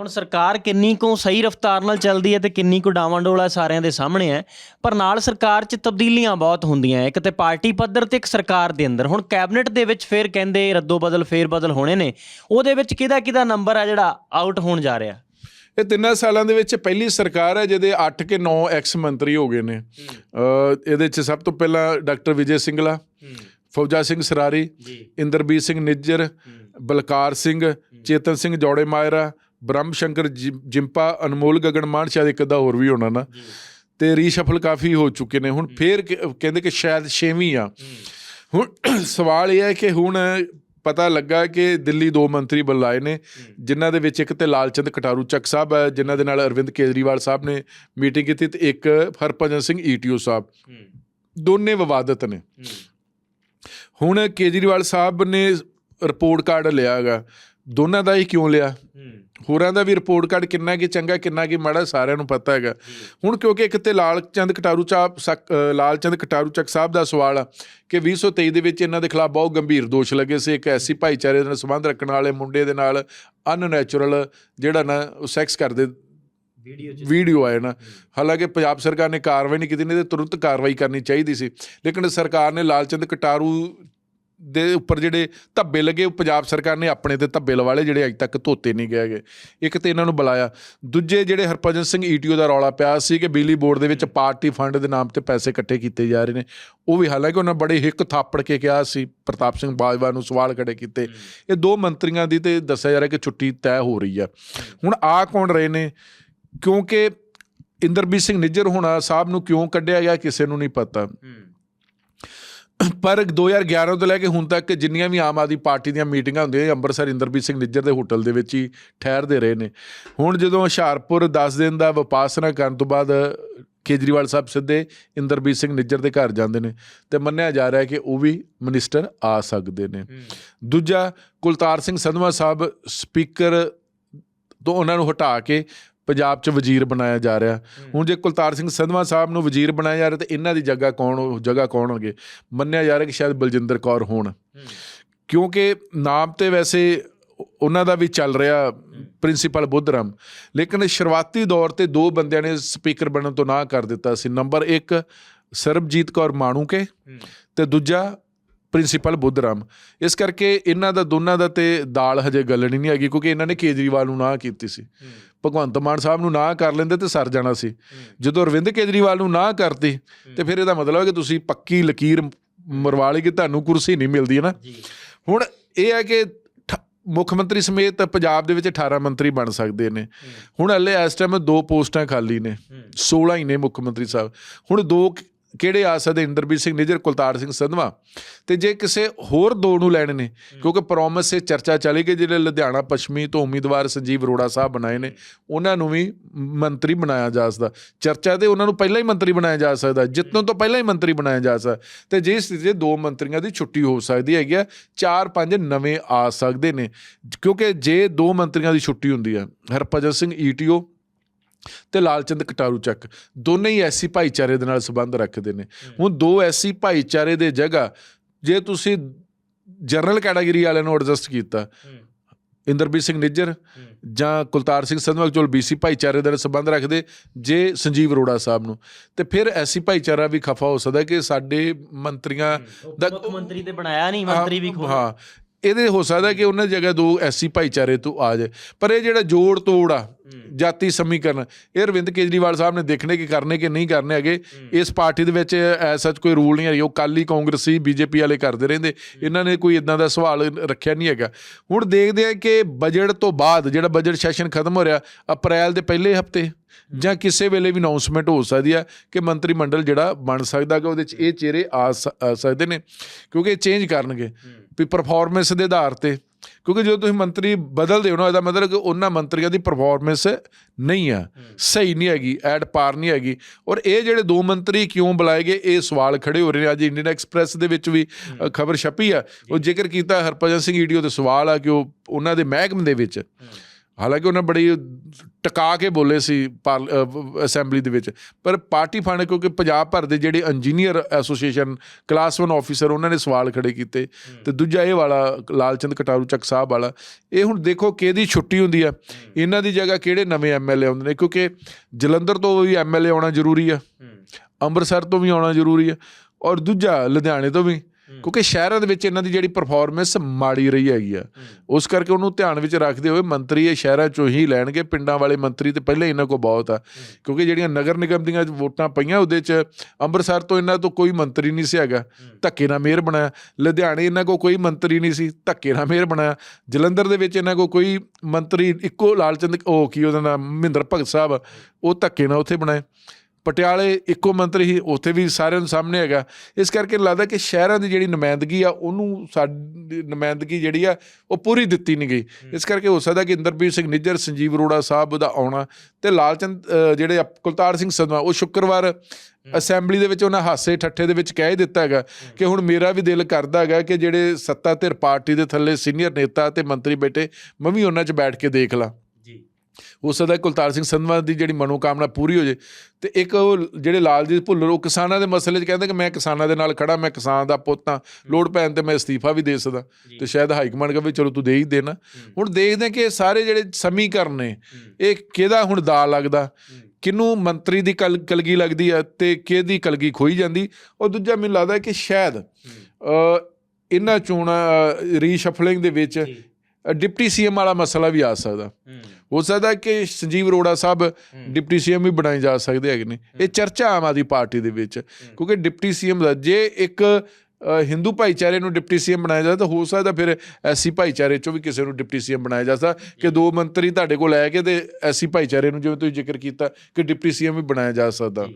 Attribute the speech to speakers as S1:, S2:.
S1: ਹੁਣ ਸਰਕਾਰ ਕਿੰਨੀ ਕੁ ਸਹੀ ਰਫ਼ਤਾਰ ਨਾਲ ਚੱਲਦੀ ਹੈ ਤੇ ਕਿੰਨੀ ਕੁ ਡਾਵਾਂਡੋਲ ਹੈ ਸਾਰਿਆਂ ਦੇ ਸਾਹਮਣੇ ਹੈ ਪਰ ਨਾਲ ਸਰਕਾਰ 'ਚ ਤਬਦੀਲੀਆਂ ਬਹੁਤ ਹੁੰਦੀਆਂ ਇੱਕ ਤੇ ਪਾਰਟੀ ਪੱਧਰ ਤੇ ਇੱਕ ਸਰਕਾਰ ਦੇ ਅੰਦਰ। ਹੁਣ ਕੈਬਨਿਟ ਦੇ ਵਿੱਚ ਫੇਰ ਕਹਿੰਦੇ ਰੱਦੋ ਬਦਲ ਫੇਰ ਬਦਲ ਹੋਣੇ ਨੇ। ਉਹਦੇ ਵਿੱਚ ਕਿਹਦਾ ਕਿਹਦਾ ਨੰਬਰ ਆ ਜਿਹੜਾ ਆਊਟ ਹੋਣ ਜਾ ਰਿਹਾ?
S2: ਇਹ ਤਿੰਨਾਂ ਸਾਲਾਂ ਦੇ ਵਿੱਚ ਪਹਿਲੀ ਸਰਕਾਰ ਹੈ ਜਿਹਦੇ 8 ਕੇ 9 ਐਕਸ ਮੰਤਰੀ ਹੋ ਗਏ ਨੇ। ਇਹਦੇ 'ਚ ਸਭ ਤੋਂ ਪਹਿਲਾਂ ਡਾਕਟਰ ਵਿਜੇ ਸਿੰਗਲਾ ਫੌਜਾ ਸਿੰਘ ਸਰਾਰੀ
S1: ਜੀ।
S2: ਇੰਦਰਬੀਰ ਸਿੰਘ ਨਿੱਜਰ ਬਲਕਾਰ ਸਿੰਘ ਚੇਤਨ ਸਿੰਘ ਜੋੜੇ ਮਾਇਰਾ ਬ੍ਰਹਮ ਸ਼ੰਕਰ ਜਿੰਪਾ ਅਨਮੋਲ ਗਗਨ ਮਾਨ ਸ਼ਾਇਦ ਇੱਕ ਅੱਧਾ ਹੋਰ ਵੀ ਹੋਣਾ ਨਾ। ਤੇ ਰੀਸ਼ਫਲ ਕਾਫੀ ਹੋ ਚੁੱਕੇ ਨੇ। ਹੁਣ ਫੇਰ ਕਹਿੰਦੇ ਕਿ ਸ਼ਾਇਦ ਛੇਵੀਂ ਆ। ਹੁਣ ਸਵਾਲ ਇਹ ਹੈ ਕਿ ਹੁਣ ਪਤਾ ਲੱਗਾ ਕਿ ਦਿੱਲੀ ਦੋ ਮੰਤਰੀ ਬੁਲਾਏ ਨੇ ਜਿਨ੍ਹਾਂ ਦੇ ਵਿੱਚ ਇੱਕ ਤੇ ਲਾਲਚੰਦ ਕਟਾਰੂ ਚੱਕ ਸਾਹਿਬ ਹੈ ਜਿਨ੍ਹਾਂ ਦੇ ਨਾਲ ਅਰਵਿੰਦ ਕੇਜਰੀਵਾਲ ਸਾਹਿਬ ਨੇ ਮੀਟਿੰਗ ਕੀਤੀ ਤੇ ਇੱਕ ਹਰਭਜਨ ਸਿੰਘ ਈਟੀਓ ਸਾਹਿਬ। ਦੋਨੇ ਵਿਵਾਦਤ ਨੇ। ਹੁਣ ਕੇਜਰੀਵਾਲ ਸਾਹਿਬ ਨੇ ਰਿਪੋਰਟ ਕਾਰਡ ਲਿਆ ਹੈਗਾ। ਦੋਨਾਂ ਦਾ ਹੀ ਕਿਉਂ ਲਿਆ? ਹੋਰਾਂ ਦਾ ਵੀ ਰਿਪੋਰਟ ਕਾਰਡ ਕਿੰਨਾ ਕੀ ਚੰਗਾ ਕਿੰਨਾ ਕੀ ਮਾੜਾ ਸਾਰਿਆਂ ਨੂੰ ਪਤਾ ਹੈਗਾ। ਹੁਣ ਕਿਉਂਕਿ ਇੱਕ ਤੇ ਲਾਲ ਚੰਦ ਕਟਾਰੂ ਚਾਪ ਲਾਲ ਚੰਦ ਕਟਾਰੂ ਚੱਕ ਸਾਹਿਬ ਦਾ ਸਵਾਲ ਆ ਕਿ 2023 ਦੇ ਵਿੱਚ ਇਹਨਾਂ ਦੇ ਖਿਲਾਫ ਬਹੁਤ ਗੰਭੀਰ ਦੋਸ਼ ਲੱਗੇ ਸੀ। ਇੱਕ ਐਸੀ ਭਾਈਚਾਰੇ ਨਾਲ ਸੰਬੰਧ ਰੱਖਣ ਵਾਲੇ ਮੁੰਡੇ ਦੇ ਨਾਲ ਅਨਨੈਚੁਰਲ ਜਿਹੜਾ ਨਾ ਉਹ ਸੈਕਸ ਕਰਦੇ
S1: ਵੀਡੀਓ
S2: ਵੀਡੀਓ ਆਏ ਨਾ। ਹਾਲਾਂਕਿ ਪੰਜਾਬ ਸਰਕਾਰ ਨੇ ਕਾਰਵਾਈ ਨਹੀਂ ਕੀਤੀ ਨਹੀਂ ਤੇ ਤੁਰੰਤ ਕਾਰਵਾਈ ਕਰਨੀ ਚਾਹੀਦੀ ਸੀ। ਲੇਕਿਨ ਸਰਕਾਰ ਨੇ ਲਾਲਚੰਦ ਕਟਾਰੂ ਦੇ ਉੱਪਰ ਜਿਹੜੇ ਧੱਬੇ ਲੱਗੇ, ਉਹ ਪੰਜਾਬ ਸਰਕਾਰ ਨੇ ਆਪਣੇ ਤੇ ਧੱਬੇ ਲਵਾਲੇ ਜਿਹੜੇ ਅਜੇ ਤੱਕ ਧੋਤੇ ਨਹੀਂ ਗਏ ਹੈਗੇ। ਇੱਕ ਤੇ ਇਹਨਾਂ ਨੂੰ ਬੁਲਾਇਆ। ਦੂਜੇ ਜਿਹੜੇ ਹਰਭਜਨ ਸਿੰਘ ਈਟੀਓ ਦਾ ਰੌਲਾ ਪਿਆ ਸੀ ਕਿ ਬਿਜਲੀ ਬੋਰਡ ਦੇ ਵਿੱਚ ਪਾਰਟੀ ਫੰਡ ਦੇ ਨਾਮ ਤੇ ਪੈਸੇ ਇਕੱਠੇ ਕੀਤੇ ਜਾ ਰਹੇ ਨੇ। ਉਹ ਵੀ ਹਾਲਾਂਕਿ ਉਹਨਾਂ ਬੜੇ ਹਿੱਕ ਥਾਪੜ ਕੇ ਕਿਹਾ ਸੀ, ਪ੍ਰਤਾਪ ਸਿੰਘ ਬਾਜਵਾ ਨੂੰ ਸਵਾਲ ਖੜੇ ਕੀਤੇ। ਇਹ ਦੋ ਮੰਤਰੀਆਂ ਦੀ ਤੇ ਦੱਸਿਆ ਜਾ ਰਿਹਾ ਕਿ ਛੁੱਟੀ ਤੈਅ ਹੋ ਰਹੀ ਆ। ਹੁਣ ਆ ਕੌਣ ਰਹੇ ਨੇ? ਕਿਉਂਕਿ ਇੰਦਰਬੀਰ ਸਿੰਘ ਨਿੱਜਰ ਹੋਣਾ ਸਾਹਿਬ ਨੂੰ ਕਿਉਂ ਕੱਢਿਆ ਗਿਆ, ਕਿਸੇ ਨੂੰ ਨਹੀਂ ਪਤਾ। ਪਰ 2011 ਤੋਂ ਲੈ ਕੇ ਹੁਣ ਤੱਕ ਜਿੰਨੀਆਂ ਵੀ ਆਮ ਆਦਮੀ ਪਾਰਟੀ ਦੀਆਂ ਮੀਟਿੰਗਾਂ ਹੁੰਦੀਆਂ ਇਹ ਅੰਮ੍ਰਿਤਸਰ ਇੰਦਰਬੀਰ ਸਿੰਘ ਨਿੱਜਰ ਦੇ ਹੋਟਲ ਦੇ ਵਿੱਚ ਹੀ ਠਹਿਰਦੇ ਰਹੇ ਨੇ। ਹੁਣ ਜਦੋਂ ਹੁਸ਼ਿਆਰਪੁਰ 10 ਦਿਨ ਦਾ ਵਿਪਾਸਨਾ ਕਰਨ ਤੋਂ ਬਾਅਦ ਕੇਜਰੀਵਾਲ ਸਾਹਿਬ ਸਿੱਧੇ ਇੰਦਰਬੀਰ ਸਿੰਘ ਨਿੱਜਰ ਦੇ ਘਰ ਜਾਂਦੇ ਨੇ ਤੇ ਮੰਨਿਆ ਜਾ ਰਿਹਾ ਕਿ ਉਹ ਵੀ ਮਿਨਿਸਟਰ ਆ ਸਕਦੇ ਨੇ। ਦੂਜਾ ਕੁਲਤਾਰ ਸਿੰਘ ਸੰਧਵਾ ਸਾਹਿਬ ਸਪੀਕਰ ਤੋਂ ਉਹਨਾਂ ਨੂੰ ਹਟਾ ਕੇ ਪੰਜਾਬ 'ਚ ਵਜ਼ੀਰ ਬਣਾਇਆ ਜਾ ਰਿਹਾ। ਹੁਣ ਜੇ ਕੁਲਤਾਰ ਸਿੰਘ ਸੰਧਵਾ ਸਾਹਿਬ ਨੂੰ ਵਜ਼ੀਰ ਬਣਾਇਆ ਜਾ ਰਿਹਾ ਤੇ ਇਹਨਾਂ ਦੀ ਜਗ੍ਹਾ ਕੌਣ ਹੋ- ਜਗ੍ਹਾ ਕੌਣ ਹੋਣਗੇ? ਮੰਨਿਆ ਜਾ ਰਿਹਾ ਕਿ ਸ਼ਾਇਦ ਬਲਜਿੰਦਰ ਕੌਰ ਹੋਣ। ਕਿਉਂਕਿ ਨਾਮ ਤੇ ਵੈਸੇ ਉਹ- ਉਹਨਾਂ ਦਾ ਵੀ ਚੱਲ ਰਿਹਾ ਪ੍ਰਿੰਸੀਪਲ ਬੁੱਧਰਾਮ। ਲੇਕਿਨ ਸ਼ੁਰੂਆਤੀ ਦੌਰ ਤੇ ਦੋ ਬੰਦਿਆਂ ਨੇ ਸਪੀਕਰ ਬਣਨ ਤੋਂ ਨਾ ਕਰ ਦਿੱਤਾ ਸੀ। ਨੰਬਰ 1 ਸਰਬਜੀਤ ਕੌਰ ਮਾਣੂਕੇ ਤੇ ਦੂਜਾ ਪ੍ਰਿੰਸੀਪਲ ਬੁੱਧਰਾਮ ਇਸ ਕਰਕੇ ਇਹਨਾਂ ਦਾ ਦੋਨਾਂ ਦਾ ਤੇ ਦਾਲ ਹਜੇ ਗਲਣੀ ਨਹੀਂ ਹੈਗੀ ਕਿਉਂਕਿ ਇਹਨਾਂ ਨੇ ਕੇਜਰੀਵਾਲ ਨੂੰ ਨਾ ਕੀਤੀ ਸੀ। ਭਗਵੰਤ ਮਾਨ ਸਾਹਿਬ ਨੂੰ ਨਾ ਕਰ ਲੈਂਦੇ ਤੇ ਸਰ ਜਾਣਾ ਸੀ। ਜਦੋਂ ਅਰਵਿੰਦ ਕੇਜਰੀਵਾਲ ਨੂੰ ਨਾ ਕਰਤੀ ਤੇ ਫਿਰ ਇਹਦਾ ਮਤਲਬ ਹੈ ਕਿ ਤੁਸੀਂ ਪੱਕੀ ਲਕੀਰ ਮਰਵਾ ਲਈ ਕਿ ਤੁਹਾਨੂੰ ਕੁਰਸੀ ਨਹੀਂ ਮਿਲਦੀ ਹੈ ਨਾ? ਹੁਣ ਇਹ ਹੈ ਕਿ ਮੁੱਖ ਮੰਤਰੀ ਸਮੇਤ ਪੰਜਾਬ ਦੇ ਵਿੱਚ 18 ਮੰਤਰੀ ਬਣ ਸਕਦੇ ਨੇ। ਹੁਣ ਹਲੇ ਇਸ ਟਾਈਮ ਦੋ ਪੋਸਟਾਂ ਖਾਲੀ ਨੇ। 16 ਹੀ ਨੇ ਮੁੱਖ ਮੰਤਰੀ ਸਾਹਿਬ। ਹੁਣ ਦੋ ਕਿਹੜੇ ਆ ਸਕਦੇ ਇੰਦਰਬੀਰ ਸਿੰਘ ਨਿੱਜਰ ਕੁਲਤਾਰ ਸਿੰਘ ਸੰਧਵਾ? ਤੇ ਜੇ ਕਿਸੇ ਹੋਰ ਦੋ ਨੂੰ ਲੈਣੇ ਨੇ ਕਿਉਂਕਿ ਪ੍ਰੋਮਿਸ ਸੇ ਚਰਚਾ ਚੱਲੀ ਕਿ ਜਿਹੜੇ ਲੁਧਿਆਣਾ ਪੱਛਮੀ ਤੋਂ ਉਮੀਦਵਾਰ ਸੰਜੀਵ ਅਰੋੜਾ ਸਾਹਿਬ ਬਣਾਏ ਨੇ ਉਹਨਾਂ ਨੂੰ ਵੀ ਮੰਤਰੀ ਬਣਾਇਆ ਜਾ ਸਕਦਾ। ਚਰਚਾ ਤੇ ਉਹਨਾਂ ਨੂੰ ਪਹਿਲਾਂ ਹੀ ਮੰਤਰੀ ਬਣਾਇਆ ਜਾ ਸਕਦਾ ਜਿੱਤਣ ਤੋਂ ਪਹਿਲਾਂ ਹੀ ਮੰਤਰੀ ਬਣਾਇਆ ਜਾ ਸਕਦਾ। ਤੇ ਜੇ ਸਥਿਤੀ ਦੋ ਮੰਤਰੀਆਂ ਦੀ ਛੁੱਟੀ ਹੋ ਸਕਦੀ ਹੈਗੀ ਆ ਚਾਰ ਪੰਜ ਨਵੇਂ ਆ ਸਕਦੇ ਨੇ। ਕਿਉਂਕਿ ਜੇ ਦੋ ਮੰਤਰੀਆਂ ਦੀ ਛੁੱਟੀ ਹੁੰਦੀ ਆ ਹਰਭਜਨ ਸਿੰਘ ਈਟੀਓ ਤੇ ਲਾਲਚੰਦ ਕਟਾਰੂ ਚੱਕ। ਦੋਨੇ ਹੀ ਐਸੀ ਭਾਈਚਾਰੇ ਦੇ ਨਾਲ ਸੰਬੰਧ ਰੱਖਦੇ ਨੇ। ਹੁਣ ਦੋ ਐਸੀ ਭਾਈਚਾਰੇ ਦੇ ਜਗ੍ਹਾ ਜੇ ਤੁਸੀਂ ਜਨਰਲ ਕੈਟਾਗਰੀ ਵਾਲਿਆਂ ਨੂੰ ਐਡਜਸਟ ਕੀਤਾ ਇੰਦਰਬੀਰ ਸਿੰਘ ਨਿੱਜਰ ਜਾਂ ਕੁਲਤਾਰ ਸਿੰਘ ਸੰਧਵਾ ਚੋਲ ਬੀਸੀ ਭਾਈਚਾਰੇ ਦੇ ਨਾਲ ਸੰਬੰਧ ਰੱਖਦੇ ਜੇ ਸੰਜੀਵ ਅਰੋੜਾ ਸਾਹਿਬ ਨੂੰ। ਤੇ ਫਿਰ ਐਸੀ ਭਾਈਚਾਰਾ ਵੀ ਖਫਾ ਹੋ ਸਕਦਾ ਕਿ ਸਾਡੇ ਮੰਤਰੀਆਂ ਦਾ
S1: ਮੁੱਖ ਮੰਤਰੀ ਤੇ ਬਣਾਇਆ ਨਹੀਂ ਮੰਤਰੀ ਵੀ ਖੋ
S2: ਹਾਂ। ਇਹਦੇ ਹੋ ਸਕਦਾ ਕਿ ਉਹਨਾਂ ਜਗ੍ਹਾ ਦੋ ਐਸੀ ਭਾਈਚਾਰੇ ਤੋਂ ਆ ਜਾਏ। ਪਰ ਇਹ ਜਿਹੜਾ ਜੋੜ ਤੋੜ ਆ ਜਾਤੀ ਸਮੀਕਰਨ। ਇਹ ਅਰਵਿੰਦ ਕੇਜਰੀਵਾਲ ਸਾਹਿਬ ਨੇ ਦੇਖਣੇ ਕਿ ਕਰਨੇ ਕਿ ਨਹੀਂ ਕਰਨੇ ਹੈਗੇ। ਇਸ ਪਾਰਟੀ ਦੇ ਵਿੱਚ ਐਸਾ ਕੋਈ ਰੂਲ ਨਹੀਂ ਹੈ ਉਹ ਕਾਲੀ ਕਾਂਗਰਸੀ ਬੀਜੇਪੀ ਵਾਲੇ ਕਰਦੇ ਰਹਿੰਦੇ। ਇਹਨਾਂ ਨੇ ਕੋਈ ਇਦਾਂ ਦਾ ਸਵਾਲ ਰੱਖਿਆ ਨਹੀਂ ਹੈਗਾ। ਹੁਣ ਦੇਖਦੇ ਆ ਕਿ ਬਜਟ ਤੋਂ ਬਾਅਦ ਜਿਹੜਾ ਬਜਟ ਸੈਸ਼ਨ ਖਤਮ ਹੋ ਰਿਹਾ ਅਪ੍ਰੈਲ ਦੇ ਪਹਿਲੇ ਹਫ਼ਤੇ ਜਾਂ ਕਿਸੇ ਵੇਲੇ ਵੀ ਅਨਾਉਂਸਮੈਂਟ ਹੋ ਸਕਦੀ ਆ ਕਿ ਮੰਤਰੀ ਮੰਡਲ ਜਿਹੜਾ ਬਣ ਸਕਦਾ ਕਿ ਉਹਦੇ ਚ ਇਹ ਚਿਹਰੇ ਆ ਸਕਦੇ ਨੇ। ਕਿਉਂਕਿ ਚੇਂਜ ਕਰਨਗੇ। ਵੀ ਪਰਫਾਰਮੈਂਸ ਦੇ ਆਧਾਰ ਤੇ ਕਿਉਂਕਿ ਜਦੋਂ ਤੁਸੀਂ ਮੰਤਰੀ ਬਦਲਦੇ ਹੋ ਨਾ ਇਹਦਾ ਮਤਲਬ ਕਿ ਉਹਨਾਂ ਮੰਤਰੀਆਂ ਦੀ ਪਰਫਾਰਮੈਂਸ ਨਹੀਂ ਆ ਸਹੀ ਨਹੀਂ ਹੈਗੀ ਐਡ ਪਾਰ ਨਹੀਂ ਹੈਗੀ। ਔਰ ਇਹ ਜਿਹੜੇ ਦੋ ਮੰਤਰੀ ਕਿਉਂ ਬੁਲਾਏ ਗਏ ਇਹ ਸਵਾਲ ਖੜੇ ਹੋ ਰਹੇ ਨੇ। ਅੱਜ ਇੰਡੀਅਨ ਐਕਸਪ੍ਰੈਸ ਦੇ ਵਿੱਚ ਵੀ ਖਬਰ ਛਪੀ ਆ। ਉਹ ਜ਼ਿਕਰ ਕੀਤਾ ਹਰਭਜਨ ਸਿੰਘ ਈਡੀਓ ਦੇ ਸਵਾਲ ਆ ਕਿ ਉਹ ਉਹਨਾਂ ਦੇ ਮਹਿਕਮੇ ਦੇ ਵਿੱਚ। ਹਾਲਾਂਕਿ ਉਹਨਾਂ ਬੜੀ ਟਕਾ ਕੇ ਬੋਲੇ ਸੀ ਅਸੈਂਬਲੀ ਦੇ ਵਿੱਚ। ਪਰ ਪਾਰਟੀ ਫੰਡ ਕਿਉਂਕਿ ਪੰਜਾਬ ਭਰ ਦੇ ਜਿਹੜੇ ਇੰਜੀਨੀਅਰ ਐਸੋਸੀਏਸ਼ਨ ਕਲਾਸ 1 ਆਫੀਸਰ ਉਹਨਾਂ ਨੇ ਸਵਾਲ ਖੜੇ ਕੀਤੇ। ਤੇ ਦੂਜਾ ਇਹ ਵਾਲਾ ਲਾਲਚੰਦ ਕਟਾਰੂ ਚੱਕ ਸਾਹਿਬ ਵਾਲਾ ਇਹ ਹੁਣ ਦੇਖੋ ਕਿਹਦੀ ਛੁੱਟੀ ਹੁੰਦੀ ਆ। ਇਹਨਾਂ ਦੀ ਜਗ੍ਹਾ ਕਿਹੜੇ ਨਵੇਂ ਐਮਐਲਏ ਆਉਂਦੇ ਨੇ? ਕਿਉਂਕਿ ਜਲੰਧਰ ਤੋਂ ਵੀ ਐਮਐਲਏ ਆਉਣਾ ਜ਼ਰੂਰੀ ਆ। ਅੰਮ੍ਰਿਤਸਰ ਤੋਂ ਵੀ ਆਉਣਾ ਜ਼ਰੂਰੀ ਆ। ਔਰ ਦੂਜਾ ਲੁਧਿਆਣੇ ਤੋਂ ਵੀ। ਕਿਉਂਕਿ ਸ਼ਹਿਰਾਂ ਦੇ ਵਿੱਚ ਇਹਨਾਂ ਦੀ ਜਿਹੜੀ ਪਰਫਾਰਮੈਂਸ ਮਾੜੀ ਰਹੀ ਹੈਗੀ ਆ। ਉਸ ਕਰਕੇ ਉਹਨੂੰ ਧਿਆਨ ਵਿੱਚ ਰੱਖਦੇ ਹੋਏ ਮੰਤਰੀ ਇਹ ਸ਼ਹਿਰਾਂ ਚੋਂ ਹੀ ਲੈਣਗੇ। ਪਿੰਡਾਂ ਵਾਲੇ ਮੰਤਰੀ ਤੇ ਪਹਿਲੇ ਇਹਨਾਂ ਕੋਲ ਬਹੁਤ ਆ। ਕਿਉਂਕਿ ਜਿਹੜੀਆਂ ਨਗਰ ਨਿਗਮ ਦੀਆਂ ਵੋਟਾਂ ਪਈਆਂ ਉਹਦੇ 'ਚ ਅੰਮ੍ਰਿਤਸਰ ਤੋਂ ਇਹਨਾਂ ਤੋਂ ਕੋਈ ਮੰਤਰੀ ਨਹੀਂ ਸੀ ਹੈਗਾ। ਧੱਕੇ ਨਾਲ ਮੇਅਰ ਬਣਾਇਆ ਲੁਧਿਆਣੇ ਇਹਨਾਂ ਕੋਲ ਕੋਈ ਮੰਤਰੀ ਨਹੀਂ ਸੀ। ਧੱਕੇ ਨਾਲ ਮੇਅਰ ਬਣਾਇਆ ਜਲੰਧਰ ਦੇ ਵਿੱਚ ਇਹਨਾਂ ਕੋਲ ਕੋਈ ਮੰਤਰੀ ਇੱਕੋ ਲਾਲਚੰਦ ਉਹ ਕੀ ਉਹਦਾ ਨਾਮ ਮਹਿੰਦਰ ਭਗਤ ਸਾਹਿਬ ਉਹ ਧੱਕੇ ਨਾਲ ਉੱਥੇ ਬਣਾਏ। ਪਟਿਆਲੇ ਇੱਕੋ ਮੰਤਰੀ ਹੀ ਉੱਥੇ ਵੀ ਸਾਰਿਆਂ ਨੂੰ ਸਾਹਮਣੇ ਹੈਗਾ। ਇਸ ਕਰਕੇ ਲੱਗਦਾ ਕਿ ਸ਼ਹਿਰਾਂ ਦੀ ਜਿਹੜੀ ਨੁਮਾਇੰਦਗੀ ਆ ਉਹਨੂੰ ਸਾਡੀ ਨੁਮਾਇੰਦਗੀ ਜਿਹੜੀ ਆ ਉਹ ਪੂਰੀ ਦਿੱਤੀ ਨਹੀਂ ਗਈ। ਇਸ ਕਰਕੇ ਹੋ ਸਕਦਾ ਕਿ ਇੰਦਰਬੀਰ ਸਿੰਘ ਨਿੱਜਰ ਸੰਜੀਵ ਅਰੋੜਾ ਸਾਹਿਬ ਦਾ ਆਉਣਾ ਤੇ ਲਾਲਚੰਦ ਜਿਹੜੇ ਕੁਲਤਾਰ ਸਿੰਘ ਸੰਧਵਾ ਉਹ ਸ਼ੁੱਕਰਵਾਰ ਅਸੈਂਬਲੀ ਦੇ ਵਿੱਚ ਉਹਨਾਂ ਹਾਸੇ ਠੱਠੇ ਦੇ ਵਿੱਚ ਕਹਿ ਦਿੱਤਾ ਹੈਗਾ ਕਿ ਹੁਣ ਮੇਰਾ ਵੀ ਦਿਲ ਕਰਦਾ ਹੈਗਾ ਕਿ ਜਿਹੜੇ ਸੱਤਾ ਧਿਰ ਪਾਰਟੀ ਦੇ ਥੱਲੇ ਸੀਨੀਅਰ ਨੇਤਾ ਤੇ ਮੰਤਰੀ ਬੈਠੇ ਮੈਂ ਵੀ ਉਹਨਾਂ 'ਚ ਬੈਠ ਕੇ ਦੇਖ ਲਾਂ। ਹੋ ਸਕਦਾ ਕੁਲਤਾਰ ਸਿੰਘ ਸੰਧਵਾ ਦੀ ਜਿਹੜੀ ਮਨੋਕਾਮਨਾ ਪੂਰੀ ਹੋ ਜੇ ਤੇ ਇੱਕ ਉਹ ਜਿਹੜੇ ਲਾਲਜੀਤ ਭੁੱਲਰ ਉਹ ਕਿਸਾਨਾਂ ਦੇ ਮਸਲੇ 'ਚ ਕਹਿੰਦੇ ਕਿ ਮੈਂ ਕਿਸਾਨਾਂ ਦੇ ਨਾਲ ਖੜਾ ਮੈਂ ਕਿਸਾਨ ਦਾ ਪੁੱਤ ਹਾਂ ਲੋੜ ਪੈਣ ਤੇ ਮੈਂ ਅਸਤੀਫਾ ਵੀ ਦੇ ਸਕਦਾ। ਤੇ ਸ਼ਾਇਦ ਹਾਈ ਕਮਾਂਡ ਕਹੇ ਚਲੋ ਤੂੰ ਦੇ ਹੀ ਦੇਣਾ। ਹੁਣ ਦੇਖਦੇ ਹਾਂ ਕਿ ਇਹ ਸਾਰੇ ਜਿਹੜੇ ਸਮੀਕਰਨ ਨੇ ਇਹ ਕਿਹਦਾ ਹੁਣ ਦਾ ਲੱਗਦਾ? ਕਿਹਨੂੰ ਮੰਤਰੀ ਦੀ ਕਲ ਕਲਗੀ ਲੱਗਦੀ ਆ ਤੇ ਕਿਹਦੀ ਕਲਗੀ ਖੋਈ ਜਾਂਦੀ? ਔਰ ਦੂਜਾ ਮੈਨੂੰ ਲੱਗਦਾ ਕਿ ਸ਼ਾਇਦ ਅ, ਇਹਨਾਂ ਚੋਣਾਂ ਰੀਸ਼ਫਲਿੰਗ ਦੇ ਵਿੱਚ ਡਿਪਟੀ ਸੀਐਮ ਵਾਲਾ ਮਸਲਾ ਵੀ ਆ ਸਕਦਾ। ਹੋ ਸਕਦਾ ਕਿ ਸੰਜੀਵ ਅਰੋੜਾ ਸਾਹਿਬ ਡਿਪਟੀ ਸੀਐਮ ਵੀ ਬਣਾਏ ਜਾ ਸਕਦੇ ਹੈਗੇ ਨੇ। ਇਹ ਚਰਚਾ ਆਮ ਆਦਮੀ ਪਾਰਟੀ ਦੇ ਵਿੱਚ ਕਿਉਂਕਿ ਡਿਪਟੀ ਸੀਐਮ ਦਾ ਜੇ ਇੱਕ ਹਿੰਦੂ ਭਾਈਚਾਰੇ ਨੂੰ ਡਿਪਟੀ ਸੀਐਮ ਬਣਾਇਆ ਜਾਂਦਾ ਤਾਂ ਹੋ ਸਕਦਾ ਫਿਰ ਐਸੀ ਭਾਈਚਾਰੇ ਚੋਂ ਵੀ ਕਿਸੇ ਨੂੰ ਡਿਪਟੀ ਸੀਐਮ ਬਣਾਇਆ ਜਾ ਸਕਦਾ। ਕਿ ਦੋ ਮੰਤਰੀ ਤੁਹਾਡੇ ਕੋਲ ਲੈ ਕੇ ਤੇ ਐਸੀ ਭਾਈਚਾਰੇ ਨੂੰ ਜਿਵੇਂ ਤੁਸੀਂ ਜ਼ਿਕਰ ਕੀਤਾ ਕਿ ਡਿਪਟੀ ਸੀਐਮ ਵੀ ਬਣਾਇਆ ਜਾ ਸਕਦਾ।